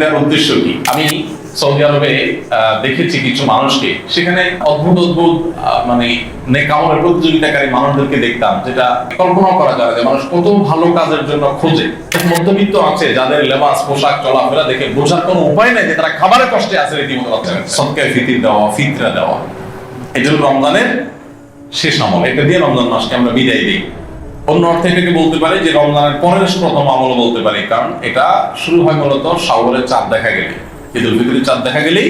দেওয়ার উদ্দেশ্য কি? আমি সৌদি আরবে দেখেছি কিছু মানুষকে। সেখানে অদ্ভুত অদ্ভুত মানে নেকামলের প্রতিযোগিতাকারী মানুষদেরকে দেখতাম, যেটা কল্পনা করা যায় যে মানুষ কত ভালো কাজের জন্য খোঁজে। মধ্যবিত্ত আছে যাদের লেবাস, পোশাক, চলাফেরা দেখে বোঝার কোনো উপায় নেই যে তারা খাবারের কষ্টে আছে রীতিমতো বাচ্চা সৎকায় ফিতির দেওয়া, ফিতরা দেওয়া। রমজানের শেষ আমল, এটা দিয়ে রমজান মাসকে আমরা বিদায় দিই। অন্য অর্থে এটাকে বলতে পারি যে রমজানের পরের প্রথম আমল বলতে পারি, কারণ এটা শুরু হয় মূলত শাওয়ালের চাঁদ দেখা গেলে ঈদুল ফিতরের চাঁদ দেখা গেলেই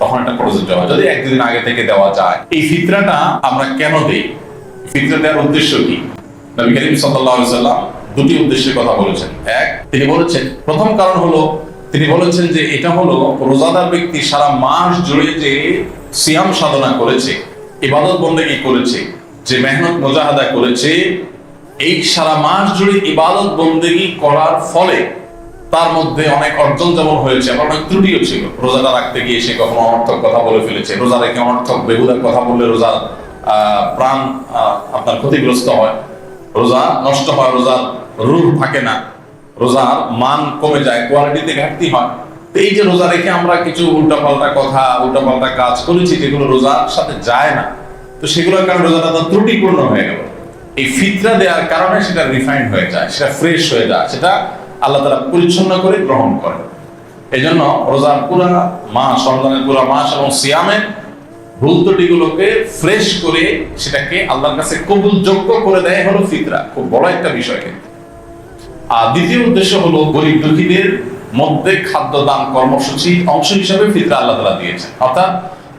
তখন এটা প্রযোজ্য হয়। যদি একদিন আগে থেকে দেওয়া যায়, এই ফিতরাটা আমরা কেন দেই? ফিতরা দেওয়ার উদ্দেশ্য কি? নবী করিম আলাইহি সাল্লাম দুটি উদ্দেশ্যের কথা বলেছেন। এক, তিনি বলেছেন, প্রথম কারণ হলো, তিনি বলেছেন যে এটা হলো রোজাদার ব্যক্তি সারা মাস জুড়ে যে সিয়াম সাধনা করেছে, ইবাদত বন্দেগী করেছে, যে মেহনত মোজাহাদা করেছে এই সারা মাস জুড়ে ইবাদত বন্দেগী করার ফলে তার মধ্যে অনেক অর্জন যেমন হয়েছে, আবার অনেক ত্রুটিও ছিল। রোজাটা রাখতে গিয়ে সে কখনো অনর্থক কথা বলে ফেলেছে। রোজা রেখে অনর্থক, বেহুদার কথা বললে রোজা প্রাণ আপনার ক্ষতিগ্রস্ত হয়। রোজা নষ্ট হয়, রোজার রূপ থাকে না। রোজার মান কমে যায়, কোয়ালিটিতে ঘাটতি হয়। তো এই যে রোজা রেখে আমরা কিছু উল্টাপাল্টা কথা, উল্টাপাল্টা কাজ করেছি, যেগুলো রোজার সাথে যায় না, তো সেগুলোর কারণে রোজাটা তো ত্রুটিপূর্ণ হয়ে গেল। এই ফিতরা দেওয়ার কারণে সেটা রিফাইন্ড হয়ে যায়, সেটা ফ্রেশ হয়ে যায়, সেটা আল্লাহ তালা পরিচ্ছন্ন করে গ্রহণ করে। এই জন্য রোজার পুরা মাস, রমজানের পুরা মাস এবং সিয়ামের ভুল ত্রুটিগুলোকে ফ্রেশ করে সেটাকে আল্লাহর কাছে কবুলযোগ্য করে দেয় হলো ফিতরা, খুব বড় একটা বিষয় কিন্তু। আর দ্বিতীয় উদ্দেশ্য হলো গরিব দুঃখীদের মধ্যে খাদ্য দান কর্মসূচি অংশ হিসাবে ফিতরা আল্লাহ তালা দিয়েছেন। অর্থাৎ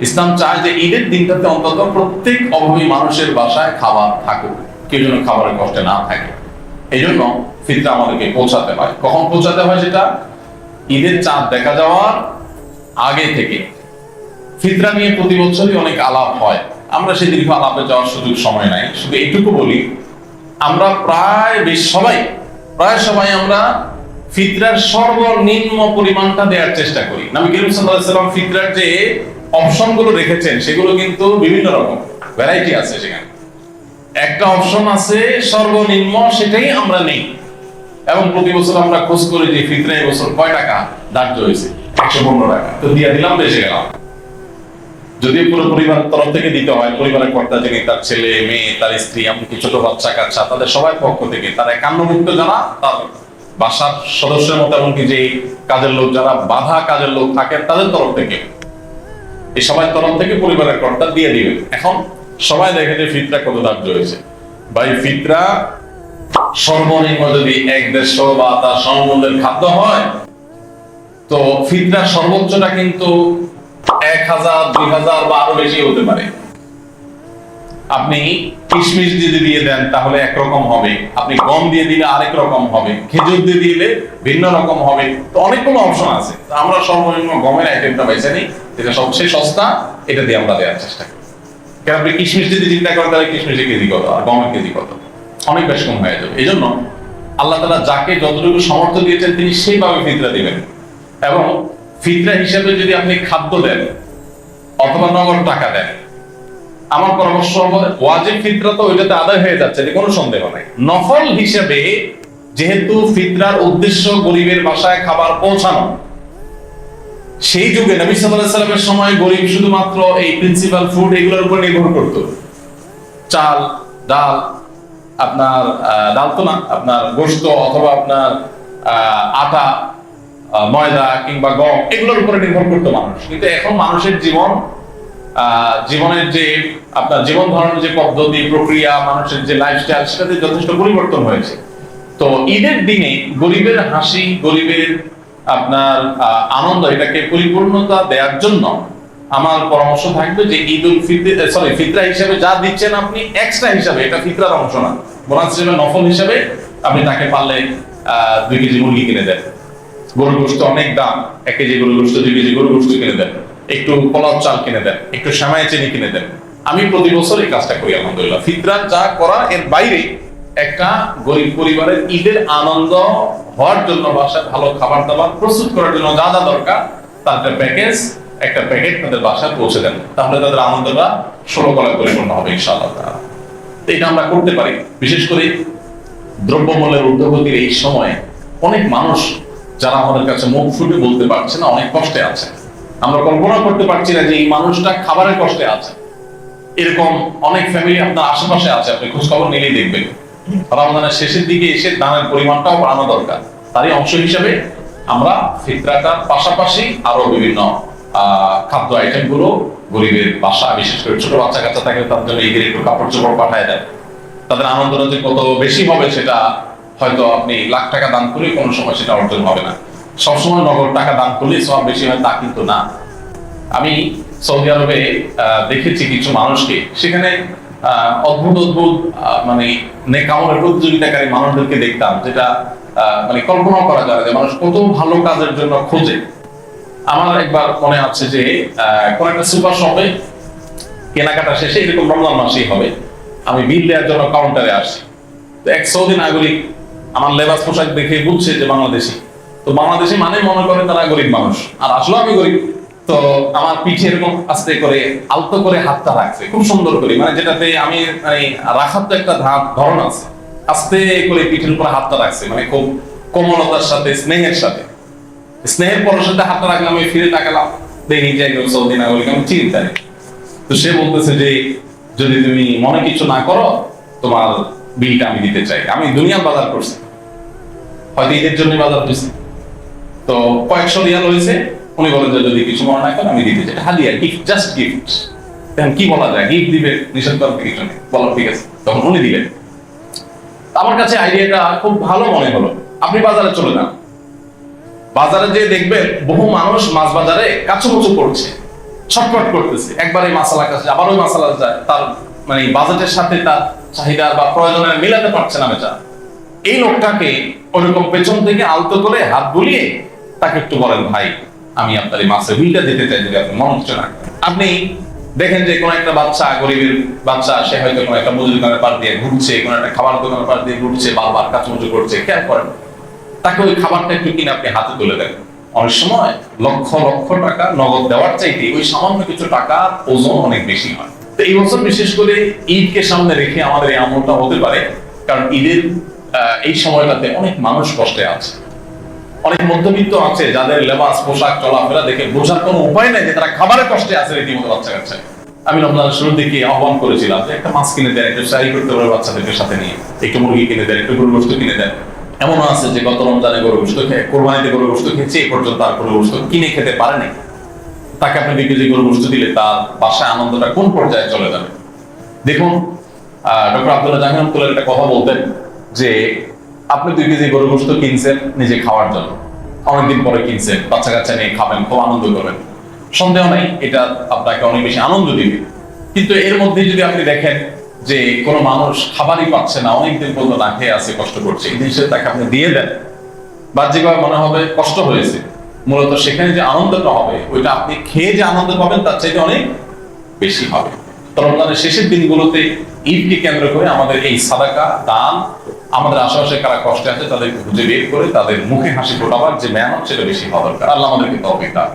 ইসলাম চায় যে ঈদের দিনটাতে অন্তত প্রত্যেক অভাবী মানুষের বাসায় খাবার থাকুক। কেউ যেন খাবারের কষ্টে না থাকে। এই জন্য ফিতরা আমাদেরকে পৌঁছাতে হয়। কখন পৌঁছাতে হয় সেটা? ঈদের চাঁদ দেখা যাওয়ার আগে থেকে। ফিতরা নিয়ে প্রতি বছরই অনেক আলাপ হয়। আমরা সেই দীর্ঘ আলাপে যাওয়ার সুযোগ সময় নাই। শুধু এইটুকু বলি, আমরা প্রায় বেশ সবাই, প্রায় সবাই আমরা ফিতরার সর্বনিম্ন পরিমাণটা দেওয়ার চেষ্টা করি। নবী করিম সাল্লাম ফিতরার যে অপশনগুলো রেখেছেন, সেগুলো কিন্তু বিভিন্ন রকম। ভ্যারাইটি আছে সেখানে। একটা অপশন আছে, সর্বনিম্ন সেটাই আমরা নেই। এবং প্রতি বছর আমরা খোঁজ করি যে ফিতরা বছর কয় টাকা ধার্য হয়েছে? একশো পনেরো টাকা। তো দিয়ে দিলাম বেশি গেলাম। যদি পুরো পরিবারের তরফ থেকে দিতে হয়, পরিবারের কর্তা যিনি তার ছেলে, মেয়ে, তার স্ত্রী, এমনকি ছোট বাচ্চা কাচ্চা, তাদের সবাই পক্ষ থেকে, তারা একান্নভুক্ত যারা, তার বাসার সদস্যের মতো, এমনকি যে কাজের লোক, যারা বাধা কাজের লোক থাকেন তাদের তরফ থেকে। এই সবাই তরফ থেকে পরিবারের কর্তা দিয়ে দিবে এখন সবাই দেখে যে ফিতরা কত হয়েছে বা এই ফিতরা সর্বনিম্ন যদি এক দেড়শো বা তার সমমূল্যের খাদ্য হয়, তো ফিতরা সর্বোচ্চটা কিন্তু এক হাজার, দুই হাজার বা আরও বেশি হতে পারে। আপনি কিশমিশ যদি দিয়ে দেন, তাহলে একরকম হবে। আপনি গম দিয়ে দিলে আরেক রকম হবে। খেজুর দিয়ে দিলে ভিন্ন রকম হবে। তো অনেকগুলো অপশন আছে। আমরা সর্বনিম্ন গমের আইটেমটা নিই। যেটা সবচেয়ে সস্তা, এটা দিয়ে আমরা দেওয়ার চেষ্টা করি। কেন আপনি কিশমিশ যদি চিন্তা করেন, তাহলে কিশমিশের কেজি কত? আর গমের কেজি কত? অনেক বেশ কম হয়ে যাবে। এই জন্য আল্লাহ তালা যাকে যতটুকু সামর্থ্য দিয়েছেন, তিনি সেইভাবে ফিতরা দিবেন। এবং ফিতরা হিসেবে যদি আপনি খাদ্য দেন, অথবা নগদ টাকা দেন, আমার পরামর্শ ওয়াজিব ফিতরা তো ওইটাতে আদায় হয়ে যাচ্ছে, এতে কোনো সন্দেহ নাই। নফল হিসেবে যেহেতু ফিতরার উদ্দেশ্য গরিবের বাসায় খাবার পৌঁছানো সেই যুগে নবী সাল্লাল্লাহু সাল্লামের সময় গরিব শুধুমাত্র এই প্রিন্সিপাল ফুড এগুলোর উপর নির্ভর করত। চাল, ডাল, আপনার ডাল তো না, আপনার গোশত অথবা আপনার আটা ময়দা কিংবা গম এগুলোর উপরে নির্ভর করতো মানুষ। কিন্তু এখন মানুষের জীবন জীবনের যে, আপনার জীবন ধারণের যে পদ্ধতি, প্রক্রিয়া, মানুষের যে লাইফস্টাইল সেটাতে যথেষ্ট পরিবর্তন হয়েছে। তো ঈদের দিনে গরিবের হাসি, গরিবের আপনার আনন্দ, এটাকে পরিপূর্ণতা দেওয়ার জন্য আমার পরামর্শ থাকবে যে ঈদ উল ফিতর সরি ফিতরা হিসেবে যা দিচ্ছেন আপনি এক্সট্রা হিসাবে, এটা ফিতরার অংশ না। বোনাস হিসেবে, নফল হিসাবে আপনি তাকে পারলে দুই কেজি মুরগি কিনে দেন। গরুর গোস্ত অনেক দাম, এক কেজি গরুর গোস্ত দুই কেজি গরুর গোস্ত কিনে দেন। একটু পোলাও চাল কিনে দেন, একটু শ্যামায় চিনি কিনে দেন। আমি প্রতি বছর এই কাজটা করি, আলহামদুলিল্লাহ। ফিতরা যা করা এর বাইরে একটা গরিব পরিবারের ঈদের আনন্দ হওয়ার জন্য, বাসায় ভালো খাবার দাবার প্রস্তুত করার জন্য যা যা দরকার একটা প্যাকেজ একটা প্যাকেট তাদের বাসায় পৌঁছে দেন। তাহলে তাদের আনন্দটা ষোলো কলা পরিপূর্ণ হবে, ইনশাআল্লাহ এটা আমরা করতে পারি। বিশেষ করে দ্রব্যমূল্যের ঊর্ধ্বগতির এই সময়ে অনেক মানুষ যারা আমাদের কাছে মুখ ফুটে বলতে পারছে না, অনেক কষ্টে আছে। আমরা কল্পনা করতে পারছি না যে এই মানুষটা খাবারের কষ্টে আছে। এরকম অনেক ফ্যামিলি আপনার আশেপাশে আছে, আপনি খোঁজ খবর নিলেই দেখবেন। রমজানের শেষের দিকে এসে দানের পরিমাণটাও বাড়ানো দরকার। তারই অংশ হিসেবে আমরা ফিতরাটার পাশাপাশি আরও বিভিন্ন খাদ্য আইটেমগুলো গরিবের বাসা, বিশেষ করে ছোট বাচ্চা কাচ্চা থাকলে তাদের জন্য এগিয়ে একটু কাপড় চোপড় পাঠায় দেয় তাদের আনন্দটা যে কত বেশি হবে সেটা হয়তো আপনি লাখ টাকা দান করে কোনো সময় সেটা অর্জন হবে না। সবসময় নগদ টাকা দান করলে সব বেশি হয়, তা কিন্তু না। আমি সৌদি আরবে দেখেছি কিছু মানুষকে, সেখানে অদ্ভুত অদ্ভুত মানে নেকামরের প্রতিযোগিতাকারী মানুষদেরকে দেখতাম, যেটা মানে কল্পনা করা যায় যে মানুষ কত ভালো কাজের জন্য খোঁজে। আমার একবার মনে আছে যে কোন একটা সুপার শপে কেনাকাটা শেষে এরকম রমজান মাসেই হবে, আমি বিল দেওয়ার জন্য কাউন্টারে আসছি তো এক সৌদি নাগরিক আমার লেবাস পোশাক দেখে বুঝছে যে বাংলাদেশি। তো বাংলাদেশি মানে মনে করে তারা গরিব মানুষ। আর আসলে আমি গরিব। তো আমার পিঠে এরকম আস্তে করে, আলতো করে হাতটা রাখছে। খুব সুন্দর করে। মানে যেটাতে আমি মানে রাখার তো একটা ধা- ধরন আছে। আস্তে করে পিঠের উপরে হাতটা রাখছে। মানে খুব কোমলতার সাথে, স্নেহের সাথে। স্নেহের সাথে হাতটা রাখলাম, আমি ফিরে তাকালাম। দেখি যে সৌদি নাগরিক, আমি চিনি তাই তো সে বলতেছে যে, যদি তুমি মনে কিছু না করো, তোমার বিলটা আমি দিতে চাই। আমি দুনিয়া বাজার করছি। হয়তো ঈদের জন্য বাজার করছি। তো কয়েকশো রিয়াল হয়েছে। উনি বলেন যে যদি কিছু মনে না করেন, আমি দিতে চাই। হাদিয়া গিফট জাস্ট গিফট তখন কি বলা যায়? গিফট দিবে, নিষেধ করার কিছু নেই। বলো, ঠিক আছে। তখন উনি দিলেন। আমার কাছে আইডিয়াটা খুব ভালো মনে হলো। আপনি বাজারে চলে যান। বাজারে যে দেখবেন বহু মানুষ মাছ বাজারে কাচুমুচু করছে, ছটফট করতেছে। একবার এই মাসালা কাছে আবার ওই মাসালা যায়। তার মানে বাজেটের সাথে তার চাহিদা বা প্রয়োজনের মিলাতে পারছে না বেচা এই লোকটাকে ওরকম পেছন থেকে আলতো করে হাত বুলিয়ে তাকে একটু বলেন, ভাই আমি আপনার এই মাছের বিলটা দিতে চাই যদি আপনি মনে হচ্ছে না আপনি দেখেন যে কোন একটা বাচ্চা, গরিবের বাচ্চা, সে হয়তো কোন একটা মুদি দোকানের পার দিয়ে ঘুরছে, কোন একটা খাবার দোকানের পার দিয়ে ঘুরছে, বারবার কাচুমুচু করছে, খেয়াল করেন। তাকে ওই খাবারটা একটু কিনে আপনি হাতে তুলে দেন। অনেক সময় লক্ষ লক্ষ টাকা নগদ দেওয়ার চাইতে ওই সামান্য কিছু টাকার ওজন অনেক বেশি হয়। তো এই বছর বিশেষ করে ঈদকে সামনে রেখে আমাদের এই আমলটা হতে পারে, কারণ ঈদের এই সময়টাতে অনেক মানুষ কষ্টে আছে। অনেক মধ্যবিত্ত আছে যাদের লেবাস, পোশাক, চলাফেরা দেখে বোঝার কোনো উপায় নাই যে তারা খাবারের কষ্টে আছে রীতিমতো বাচ্চা কাচ্চা। আমি রমজান শুরুর দিকে আহ্বান করেছিলাম যে একটা মাছ কিনে দেন, একটু সারি করতে পারে বাচ্চাদেরকে সাথে নিয়ে। একটু মুরগি কিনে দেন, একটু গরু গোস্ত কিনে দেন। এমন আছে যে গত রমজানে গরু গোস্ত খেয়ে, কোরবানিতে গরু গোস্ত খেয়েছে, এ পর্যন্ত আর গরু গোস্ত কিনে খেতে পারেনি তাকে আপনি দুই যে গরু গোস্ত দিলে তার বাসায় আনন্দটা কোন পর্যায়ে চলে যাবে? দেখুন ডক্টর আব্দুল্লাহ জাহান একটা কথা বলতেন যে আপনি দুই কেজি গরু গোস্ত কিনছেন, নিজে খাওয়ার জন্য। অনেকদিন পরে কিনছেন বাচ্চা কাচ্চা নিয়ে খাবেন, খুব আনন্দ করবেন। সন্দেহ নাই, এটা আপনাকে অনেক বেশি আনন্দ দিবে। কিন্তু এর মধ্যে যদি আপনি দেখেন যে কোনো মানুষ খাবারই পাচ্ছে না, অনেকদিন পর্যন্ত না খেয়ে আছে, কষ্ট করছে, এই জিনিসটা তাকে আপনি দিয়ে দেন। বাহ্যিকভাবে মনে হবে কষ্ট হয়েছে। মূলত সেখানে যে আনন্দটা হবে, ওইটা আপনি খেয়ে যে আনন্দ পাবেন, তার চাইতে অনেক বেশি হবে। তো রমজানের শেষের দিনগুলোতে ঈদকে কেন্দ্র করে আমাদের এই সাদাকা, দান আমাদের আশেপাশে কারা কষ্টে আছে তাদেরকে খুঁজে বের করে তাদের মুখে হাসি ফোটাবার যে মেহনত, সেটা বেশি হওয়া দরকার। আল্লাহ আমাদেরকে তবে দান